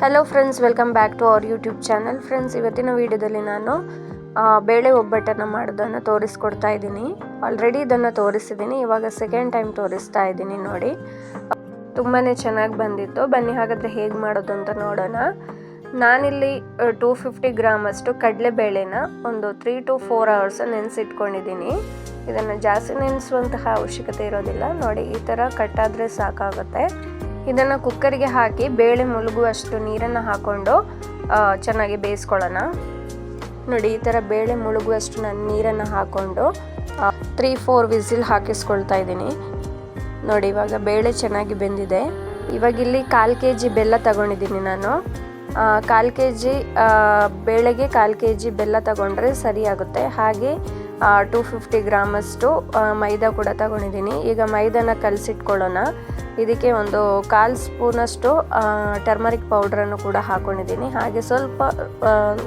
Hello friends welcome back to our YouTube channel friends ಇವತ್ತಿನ ವಿಡಿಯೋದಲ್ಲಿ ನಾನು ಬೇಳೆ ಒಬ್ಬಟ್ಟನ್ನು ಮಾಡೋದನ್ನು ತೋರಿಸ್ಕೊಡ್ತಾ ಇದ್ದೀನಿ. ಆಲ್ರೆಡಿ ಇದನ್ನು ತೋರಿಸಿದ್ದೀನಿ. ಇವಾಗ ಸೆಕೆಂಡ್ ಟೈಮ್ ತೋರಿಸ್ತಾ ಇದ್ದೀನಿ ನೋಡಿ. ತುಂಬಾ ಚೆನ್ನಾಗಿ ಬಂದಿತ್ತು. ಬನ್ನಿ ಹಾಗಾದರೆ ಹೇಗೆ ಮಾಡೋದು ಅಂತ ನೋಡೋಣ. ನಾನಿಲ್ಲಿ ಟೂ ಫಿಫ್ಟಿ ಗ್ರಾಮ್ ಅಷ್ಟು ಕಡಲೆಬೇಳೆನ ಒಂದು ತ್ರೀ ಟು ಫೋರ್ ಅವರ್ಸ್ ನೆನೆಸಿಟ್ಕೊಂಡಿದ್ದೀನಿ. ಇದನ್ನು ಜಾಸ್ತಿ ನೆನೆಸುವಂತಹ ಅವಶ್ಯಕತೆ ಇರೋದಿಲ್ಲ. ನೋಡಿ, ಈ ಥರ ಕಟ್ಟಾದರೆ ಸಾಕಾಗುತ್ತೆ. ಇದನ್ನು ಕುಕ್ಕರಿಗೆ ಹಾಕಿ ಬೇಳೆ ಮುಳುಗುವಷ್ಟು ನೀರನ್ನು ಹಾಕ್ಕೊಂಡು ಚೆನ್ನಾಗಿ ಬೇಯಿಸ್ಕೊಳ್ಳೋಣ. ನೋಡಿ, ಈ ಥರ ಬೇಳೆ ಮುಳುಗುವಷ್ಟು ನಾನು ನೀರನ್ನು ಹಾಕ್ಕೊಂಡು ತ್ರೀ ಫೋರ್ ವಿಸಿಲ್ ಹಾಕಿಸ್ಕೊಳ್ತಾ ಇದ್ದೀನಿ. ನೋಡಿ, ಇವಾಗ ಬೇಳೆ ಚೆನ್ನಾಗಿ ಬೆಂದಿದೆ. ಇವಾಗ ಇಲ್ಲಿ ಕಾಲು ಕೆ ಜಿ ಬೆಲ್ಲ ತಗೊಂಡಿದ್ದೀನಿ ನಾನು. ಕಾಲು ಕೆ ಜಿ ಬೇಳೆಗೆ ಕಾಲು ಕೆ ಜಿ ಬೆಲ್ಲ ತಗೊಂಡ್ರೆ ಸರಿಯಾಗುತ್ತೆ ಹಾಗೆ ಟೂ ಫಿಫ್ಟಿ ಗ್ರಾಮಷ್ಟು ಮೈದಾ ಕೂಡ ತಗೊಂಡಿದ್ದೀನಿ. ಈಗ ಮೈದಾನ ಕಲಸಿಟ್ಕೊಳ್ಳೋಣ. ಇದಕ್ಕೆ ಒಂದು ಕಾಲು ಸ್ಪೂನಷ್ಟು ಟರ್ಮರಿಕ್ ಪೌಡ್ರನ್ನು ಕೂಡ ಹಾಕ್ಕೊಂಡಿದ್ದೀನಿ ಹಾಗೆ ಸ್ವಲ್ಪ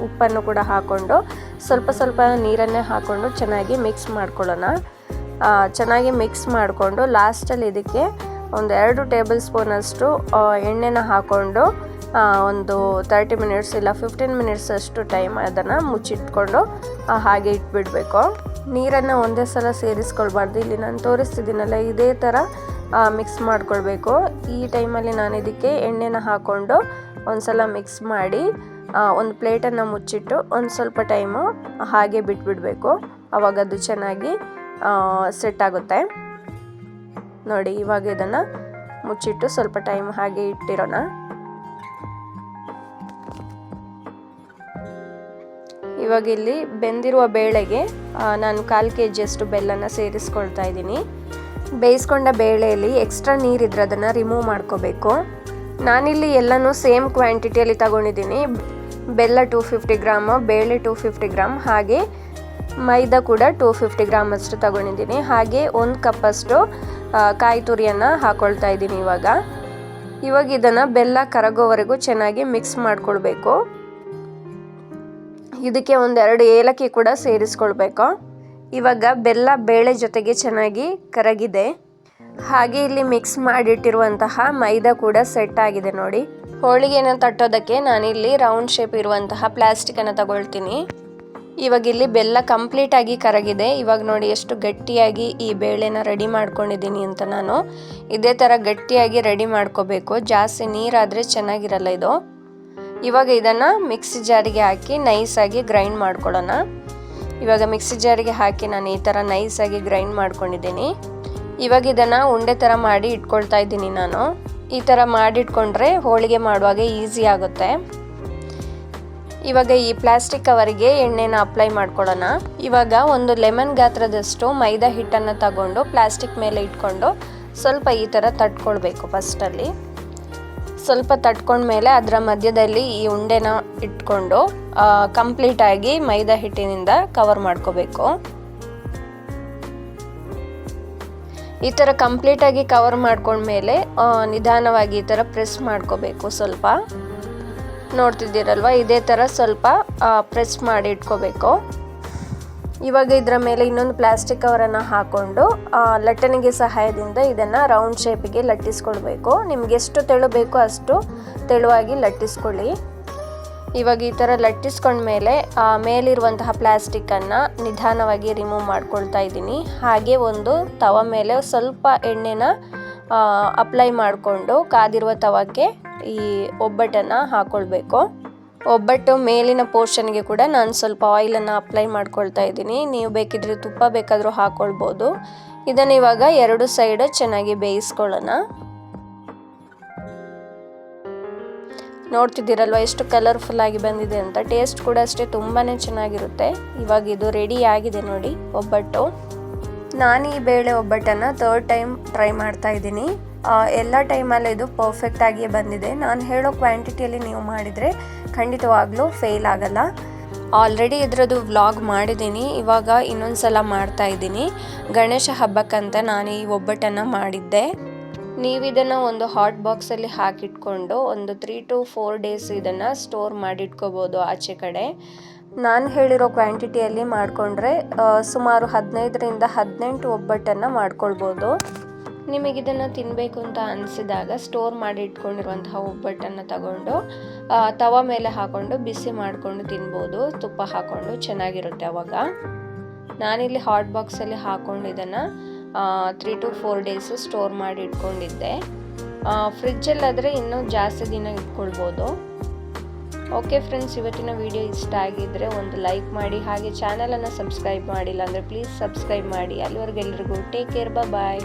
ಉಪ್ಪನ್ನು ಕೂಡ ಹಾಕ್ಕೊಂಡು ಸ್ವಲ್ಪ ಸ್ವಲ್ಪ ನೀರನ್ನೇ ಹಾಕ್ಕೊಂಡು ಚೆನ್ನಾಗಿ ಮಿಕ್ಸ್ ಮಾಡ್ಕೊಳ್ಳೋಣ. ಚೆನ್ನಾಗಿ ಮಿಕ್ಸ್ ಮಾಡಿಕೊಂಡು ಲಾಸ್ಟಲ್ಲಿ ಇದಕ್ಕೆ ಒಂದು ಎರಡು ಟೇಬಲ್ ಸ್ಪೂನಷ್ಟು ಎಣ್ಣೆನ ಹಾಕ್ಕೊಂಡು ಒಂದು ತರ್ಟಿ ಮಿನಿಟ್ಸ್ ಇಲ್ಲ ಫಿಫ್ಟೀನ್ ಮಿನಿಟ್ಸ್ ಅಷ್ಟು ಟೈಮ್ ಅದನ್ನು ಮುಚ್ಚಿಟ್ಕೊಂಡು ಹಾಗೆ ಇಟ್ಬಿಡಬೇಕು. ನೀರನ್ನು ಒಂದೇ ಸಲ ಸೇರಿಸ್ಕೊಳ್ಬಾರ್ದು. ಇಲ್ಲಿ ನಾನು ತೋರಿಸ್ತಿದ್ದೀನಲ್ಲ, ಇದೇ ಥರ ಮಿಕ್ಸ್ ಮಾಡ್ಕೊಳ್ಬೇಕು. ಈ ಟೈಮಲ್ಲಿ ನಾನು ಇದಕ್ಕೆ ಎಣ್ಣೆನ ಹಾಕ್ಕೊಂಡು ಒಂದು ಸಲ ಮಿಕ್ಸ್ ಮಾಡಿ ಒಂದು ಪ್ಲೇಟನ್ನು ಮುಚ್ಚಿಟ್ಟು ಒಂದು ಸ್ವಲ್ಪ ಟೈಮು ಹಾಗೆ ಬಿಟ್ಬಿಡಬೇಕು. ಆವಾಗ ಅದು ಚೆನ್ನಾಗಿ ಸೆಟ್ ಆಗುತ್ತೆ. ನೋಡಿ, ಇವಾಗ ಇದನ್ನು ಮುಚ್ಚಿಟ್ಟು ಸ್ವಲ್ಪ ಟೈಮ್ ಹಾಗೆ ಇಟ್ಟಿರೋಣ. ಇವಾಗ ಇಲ್ಲಿ ಬೆಂದಿರುವ ಬೇಳೆಗೆ ನಾನು ಕಾಲು ಕೆ ಜಿಯಷ್ಟು ಬೆಲ್ಲನ ಸೇರಿಸ್ಕೊಳ್ತಾ ಇದ್ದೀನಿ. ಬೇಯಿಸ್ಕೊಂಡ ಬೇಳೆಯಲ್ಲಿ ಎಕ್ಸ್ಟ್ರಾ ನೀರಿದ್ರೆ ಅದನ್ನು ರಿಮೂವ್ ಮಾಡ್ಕೋಬೇಕು. ನಾನಿಲ್ಲಿ ಎಲ್ಲನೂ ಸೇಮ್ ಕ್ವಾಂಟಿಟಿಯಲ್ಲಿ ತಗೊಂಡಿದ್ದೀನಿ. ಬೆಲ್ಲ ಟೂ ಫಿಫ್ಟಿ ಗ್ರಾಮು, ಬೇಳೆ ಟೂ ಫಿಫ್ಟಿ ಗ್ರಾಮ್, ಹಾಗೆ ಮೈದಾ ಕೂಡ ಟೂ ಫಿಫ್ಟಿ ಗ್ರಾಮ್ ಅಷ್ಟು ತಗೊಂಡಿದ್ದೀನಿ. ಹಾಗೆ ಒಂದು ಕಪ್ಪಷ್ಟು ಕಾಯಿ ತುರಿಯನ್ನು ಹಾಕ್ಕೊಳ್ತಾ ಇದ್ದೀನಿ ಇವಾಗ. ಇವಾಗ ಇದನ್ನು ಬೆಲ್ಲ ಕರಗೋವರೆಗೂ ಚೆನ್ನಾಗಿ ಮಿಕ್ಸ್ ಮಾಡಿಕೊಳ್ಬೇಕು. ಇದಕ್ಕೆ ಒಂದೆರಡು ಏಲಕ್ಕಿ ಕೂಡ ಸೇರಿಸ್ಕೊಳ್ಬೇಕು. ಇವಾಗ ಬೆಲ್ಲ ಬೇಳೆ ಜೊತೆಗೆ ಚೆನ್ನಾಗಿ ಕರಗಿದೆ. ಹಾಗೆ ಇಲ್ಲಿ ಮಿಕ್ಸ್ ಮಾಡಿಟ್ಟಿರುವಂತಹ ಮೈದಾ ಕೂಡ ಸೆಟ್ ಆಗಿದೆ ನೋಡಿ. ಹೋಳಿಗೆನ ತಟ್ಟೋದಕ್ಕೆ ನಾನಿಲ್ಲಿ ರೌಂಡ್ ಶೇಪ್ ಇರುವಂತಹ ಪ್ಲಾಸ್ಟಿಕನ್ನು ತಗೊಳ್ತೀನಿ. ಇವಾಗ ಇಲ್ಲಿ ಬೆಲ್ಲ ಕಂಪ್ಲೀಟ್ ಆಗಿ ಕರಗಿದೆ. ಇವಾಗ ನೋಡಿ ಎಷ್ಟು ಗಟ್ಟಿಯಾಗಿ ಈ ಬೇಳೆನ ರೆಡಿ ಮಾಡ್ಕೊಂಡಿದ್ದೀನಿ ಅಂತ ನಾನು. ಇದೇ ಥರ ಗಟ್ಟಿಯಾಗಿ ರೆಡಿ ಮಾಡ್ಕೋಬೇಕು. ಜಾಸ್ತಿ ನೀರಾದರೆ ಚೆನ್ನಾಗಿರಲ್ಲ ಇದು. ಇವಾಗ ಇದನ್ನು ಮಿಕ್ಸಿ ಜಾರಿಗೆ ಹಾಕಿ ನೈಸಾಗಿ ಗ್ರೈಂಡ್ ಮಾಡ್ಕೊಳ್ಳೋಣ. ಇವಾಗ ಮಿಕ್ಸಿ ಜಾರಿಗೆ ಹಾಕಿ ನಾನು ಈ ಥರ ನೈಸಾಗಿ ಗ್ರೈಂಡ್ ಮಾಡ್ಕೊಂಡಿದ್ದೀನಿ. ಇವಾಗ ಇದನ್ನು ಉಂಡೆ ಥರ ಮಾಡಿ ಇಟ್ಕೊಳ್ತಾ ಇದ್ದೀನಿ ನಾನು. ಈ ಥರ ಮಾಡಿಟ್ಕೊಂಡ್ರೆ ಹೋಳಿಗೆ ಮಾಡುವಾಗ ಈಸಿ ಆಗುತ್ತೆ. ಇವಾಗ ಈ ಪ್ಲಾಸ್ಟಿಕ್ ಕವರಿಗೆ ಎಣ್ಣೆನ ಅಪ್ಲೈ ಮಾಡ್ಕೊಳ್ಳೋಣ ಇವಾಗ ಒಂದು ಲೆಮನ್ ಗಾತ್ರದಷ್ಟು ಮೈದಾ ಹಿಟ್ಟನ್ನು ತಗೊಂಡು ಪ್ಲಾಸ್ಟಿಕ್ ಮೇಲೆ ಇಟ್ಕೊಂಡು ಸ್ವಲ್ಪ ಈ ಥರ ತಟ್ಕೊಳ್ಬೇಕು ಫಸ್ಟಲ್ಲಿ ಸ್ವಲ್ಪ ತಟ್ಕೊಂಡ್ಮೇಲೆ ಅದರ ಮಧ್ಯದಲ್ಲಿ ಈ ಉಂಡೆನ ಇಟ್ಕೊಂಡು ಕಂಪ್ಲೀಟಾಗಿ ಮೈದಾ ಹಿಟ್ಟಿನಿಂದ ಕವರ್ ಮಾಡ್ಕೋಬೇಕು. ಈ ಥರ ಕಂಪ್ಲೀಟಾಗಿ ಕವರ್ ಮಾಡ್ಕೊಂಡ್ಮೇಲೆ ನಿಧಾನವಾಗಿ ಈ ಥರ ಪ್ರೆಸ್ ಮಾಡ್ಕೋಬೇಕು ಸ್ವಲ್ಪ. ನೋಡ್ತಿದ್ದೀರಲ್ವ? ಇದೇ ಥರ ಸ್ವಲ್ಪ ಪ್ರೆಸ್ ಮಾಡಿ ಇಟ್ಕೋಬೇಕು. ಇವಾಗ ಇದರ ಮೇಲೆ ಇನ್ನೊಂದು ಪ್ಲಾಸ್ಟಿಕ್ ಕವರನ್ನು ಹಾಕ್ಕೊಂಡು ಲಟ್ಟಣಿಗೆ ಸಹಾಯದಿಂದ ಇದನ್ನು ರೌಂಡ್ ಶೇಪಿಗೆ ಲಟ್ಟಿಸ್ಕೊಳ್ಬೇಕು. ನಿಮ್ಗೆ ಎಷ್ಟು ತೆಳು ಬೇಕೋ ಅಷ್ಟು ತೆಳುವಾಗಿ ಲಟ್ಟಿಸ್ಕೊಳ್ಳಿ. ಇವಾಗ ಈ ಥರ ಲಟ್ಟಿಸ್ಕೊಂಡ್ಮೇಲೆ ಮೇಲಿರುವಂತಹ ಪ್ಲಾಸ್ಟಿಕ್ಕನ್ನು ನಿಧಾನವಾಗಿ ರಿಮೂವ್ ಮಾಡ್ಕೊಳ್ತಾ ಇದ್ದೀನಿ. ಹಾಗೆ ಒಂದು ತವ ಮೇಲೆ ಸ್ವಲ್ಪ ಎಣ್ಣೆನ ಅಪ್ಲೈ ಮಾಡಿಕೊಂಡು, ಕಾದಿರುವ ತವಕ್ಕೆ ಈ ಒಬ್ಬಟ್ಟನ್ನು ಹಾಕ್ಕೊಳ್ಬೇಕು ಒಬ್ಬಟ್ಟು ಮೇಲಿನ ಪೋರ್ಷನ್ಗೆ ಕೂಡ ನಾನು ಸ್ವಲ್ಪ ಆಯಿಲನ್ನು ಅಪ್ಲೈ ಮಾಡ್ಕೊಳ್ತಾ ಇದ್ದೀನಿ. ನೀವು ಬೇಕಿದ್ರೆ ತುಪ್ಪ ಬೇಕಾದರೂ ಹಾಕ್ಕೊಳ್ಬೋದು ಇದನ್ನು ಇವಾಗ ಎರಡು ಸೈಡ್ ಚೆನ್ನಾಗಿ ಬೇಯಿಸ್ಕೊಳ್ಳೋಣ. ನೋಡ್ತಿದ್ದೀರಲ್ವ ಎಷ್ಟು ಕಲರ್ಫುಲ್ ಆಗಿ ಬಂದಿದೆ ಅಂತ? ಟೇಸ್ಟ್ ಕೂಡ ಅಷ್ಟೇ ತುಂಬಾ ಚೆನ್ನಾಗಿರುತ್ತೆ. ಇವಾಗ ಇದು ರೆಡಿ ಆಗಿದೆ ನೋಡಿ ಒಬ್ಬಟ್ಟು. ನಾನು ಈ ಬೇಳೆ ಒಬ್ಬಟ್ಟನ್ನು ಥರ್ಡ್ ಟೈಮ್ ಟ್ರೈ ಮಾಡ್ತಾ ಇದ್ದೀನಿ. ಎಲ್ಲ ಟೈಮಲ್ಲೂ ಇದು ಪರ್ಫೆಕ್ಟ್ ಆಗಿಯೇ ಬಂದಿದೆ. ನಾನು ಹೇಳೋ ಕ್ವಾಂಟಿಟಿಯಲ್ಲಿ ನೀವು ಮಾಡಿದರೆ ಖಂಡಿತವಾಗ್ಲೂ ಫೇಲ್ ಆಗಲ್ಲ. ಆಲ್ರೆಡಿ ಇದರದ್ದು ವ್ಲಾಗ್ ಮಾಡಿದ್ದೀನಿ. ಇವಾಗ ಇನ್ನೊಂದು ಸಲ ಮಾಡ್ತಾ ಇದ್ದೀನಿ. ಗಣೇಶ ಹಬ್ಬಕ್ಕಂತ ನಾನು ಈ ಒಬ್ಬಟ್ಟನ್ನು ಮಾಡಿದ್ದೆ. ನೀವು ಇದನ್ನು ಒಂದು ಹಾಟ್ ಬಾಕ್ಸಲ್ಲಿ ಹಾಕಿಟ್ಕೊಂಡು ಒಂದು ತ್ರೀ ಟು ಫೋರ್ ಡೇಸ್ ಇದನ್ನು ಸ್ಟೋರ್ ಮಾಡಿಟ್ಕೋಬೋದು ಆಚೆ ಕಡೆ. ನಾನು ಹೇಳಿರೋ ಕ್ವಾಂಟಿಟಿಯಲ್ಲಿ ಮಾಡಿಕೊಂಡ್ರೆ ಸುಮಾರು ಹದಿನೈದರಿಂದ ಹದಿನೆಂಟು ಒಬ್ಬಟ್ಟನ್ನು ಮಾಡ್ಕೊಳ್ಬೋದು. ನಿಮಗಿದನ್ನು ತಿನ್ನಬೇಕು ಅಂತ ಅನಿಸಿದಾಗ ಸ್ಟೋರ್ ಮಾಡಿ ಇಟ್ಕೊಂಡಿರುವಂತಹ ಒಬ್ಬಟ್ಟನ್ನು ತಗೊಂಡು ತವ ಮೇಲೆ ಹಾಕ್ಕೊಂಡು ಬಿಸಿ ಮಾಡಿಕೊಂಡು ತಿನ್ಬೋದು. ತುಪ್ಪ ಹಾಕ್ಕೊಂಡು ಚೆನ್ನಾಗಿರುತ್ತೆ ಅವಾಗ. ನಾನಿಲ್ಲಿ ಹಾಟ್ ಬಾಕ್ಸಲ್ಲಿ ಹಾಕ್ಕೊಂಡು ಇದನ್ನು three to four days store ಮಾಡಿ ಇಟ್ಕೊಂಡಿದ್ದೆ. ಫ್ರಿಜ್ಜಲ್ಲಾದರೆ ಇನ್ನೂ ಜಾಸ್ತಿ ದಿನ ಇಟ್ಕೊಳ್ಬೋದು. ಓಕೆ ಫ್ರೆಂಡ್ಸ್ ಇವತ್ತಿನ ವಿಡಿಯೋ ಇಷ್ಟ ಆಗಿದ್ದರೆ ಒಂದು ಲೈಕ್ ಮಾಡಿ, ಹಾಗೆ ಚಾನಲನ್ನು ಸಬ್ಸ್ಕ್ರೈಬ್ ಮಾಡಿಲ್ಲ ಅಂದರೆ ಪ್ಲೀಸ್ ಸಬ್ಸ್ಕ್ರೈಬ್ ಮಾಡಿ. ಅಲ್ಲಿವರೆಗೆ ಎಲ್ರಿಗೂ ಟೇಕ್ ಕೇರ್ ಬಾಯ್